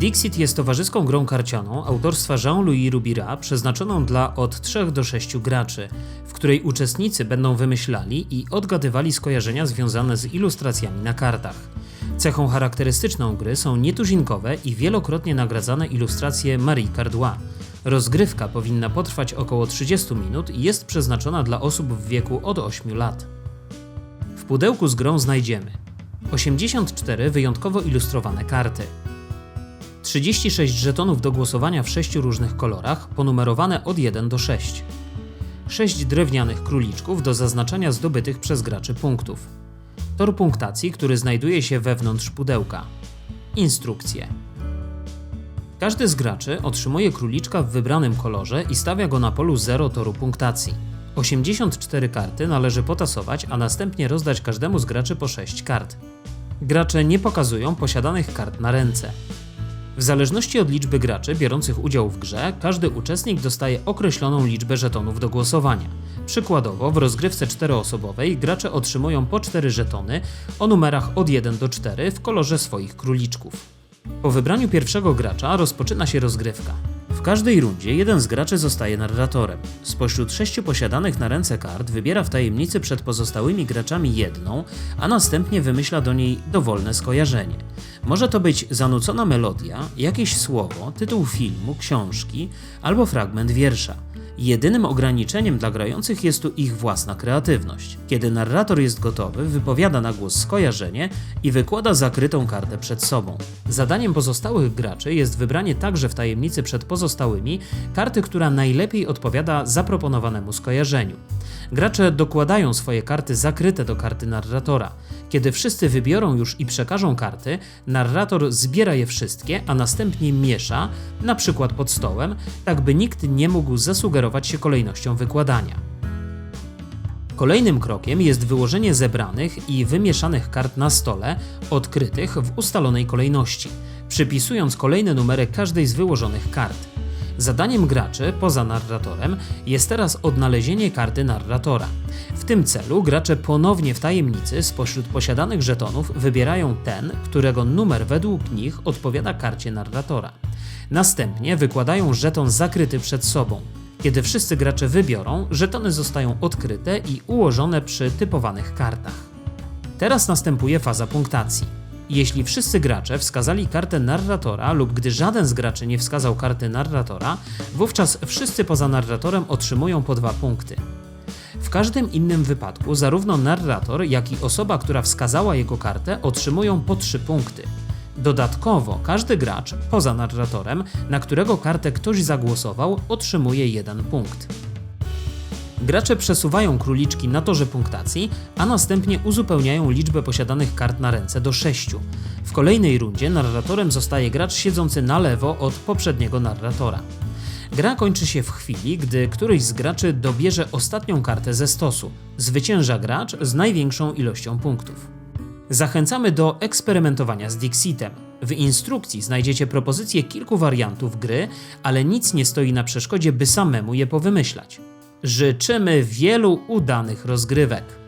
Dixit jest towarzyską grą karcianą autorstwa Jean-Louis Rubira przeznaczoną dla od 3 do 6 graczy, w której uczestnicy będą wymyślali i odgadywali skojarzenia związane z ilustracjami na kartach. Cechą charakterystyczną gry są nietuzinkowe i wielokrotnie nagradzane ilustracje Marie Cardois. Rozgrywka powinna potrwać około 30 minut i jest przeznaczona dla osób w wieku od 8 lat. W pudełku z grą znajdziemy 84 wyjątkowo ilustrowane karty, 36 żetonów do głosowania w sześciu różnych kolorach, ponumerowane od 1 do 6. 6 drewnianych króliczków do zaznaczania zdobytych przez graczy punktów. Tor punktacji, który znajduje się wewnątrz pudełka. Instrukcje. Każdy z graczy otrzymuje króliczka w wybranym kolorze i stawia go na polu 0 toru punktacji. 84 karty należy potasować, a następnie rozdać każdemu z graczy po 6 kart. Gracze nie pokazują posiadanych kart na ręce. W zależności od liczby graczy biorących udział w grze, każdy uczestnik dostaje określoną liczbę żetonów do głosowania. Przykładowo, w rozgrywce czteroosobowej gracze otrzymują po 4 żetony o numerach od 1 do 4 w kolorze swoich króliczków. Po wybraniu pierwszego gracza rozpoczyna się rozgrywka. W każdej rundzie jeden z graczy zostaje narratorem. Spośród sześciu posiadanych na ręce kart wybiera w tajemnicy przed pozostałymi graczami jedną, a następnie wymyśla do niej dowolne skojarzenie. Może to być zanucona melodia, jakieś słowo, tytuł filmu, książki albo fragment wiersza. Jedynym ograniczeniem dla grających jest tu ich własna kreatywność. Kiedy narrator jest gotowy, wypowiada na głos skojarzenie i wykłada zakrytą kartę przed sobą. Zadaniem pozostałych graczy jest wybranie także w tajemnicy przed pozostałymi karty, która najlepiej odpowiada zaproponowanemu skojarzeniu. Gracze dokładają swoje karty zakryte do karty narratora. Kiedy wszyscy wybiorą już i przekażą karty, narrator zbiera je wszystkie, a następnie miesza, na przykład pod stołem, tak by nikt nie mógł zasugerować się kolejnością wykładania. Kolejnym krokiem jest wyłożenie zebranych i wymieszanych kart na stole, odkrytych w ustalonej kolejności, przypisując kolejne numery każdej z wyłożonych kart. Zadaniem graczy, poza narratorem, jest teraz odnalezienie karty narratora. W tym celu gracze ponownie w tajemnicy spośród posiadanych żetonów wybierają ten, którego numer według nich odpowiada karcie narratora. Następnie wykładają żeton zakryty przed sobą. Kiedy wszyscy gracze wybiorą, żetony zostają odkryte i ułożone przy typowanych kartach. Teraz następuje faza punktacji. Jeśli wszyscy gracze wskazali kartę narratora lub gdy żaden z graczy nie wskazał karty narratora, wówczas wszyscy poza narratorem otrzymują po dwa punkty. W każdym innym wypadku zarówno narrator, jak i osoba, która wskazała jego kartę, otrzymują po trzy punkty. Dodatkowo każdy gracz, poza narratorem, na którego kartę ktoś zagłosował, otrzymuje jeden punkt. Gracze przesuwają króliczki na torze punktacji, a następnie uzupełniają liczbę posiadanych kart na ręce do 6. W kolejnej rundzie narratorem zostaje gracz siedzący na lewo od poprzedniego narratora. Gra kończy się w chwili, gdy któryś z graczy dobierze ostatnią kartę ze stosu. Zwycięża gracz z największą ilością punktów. Zachęcamy do eksperymentowania z Dixitem. W instrukcji znajdziecie propozycje kilku wariantów gry, ale nic nie stoi na przeszkodzie, by samemu je powymyślać. Życzymy wielu udanych rozgrywek.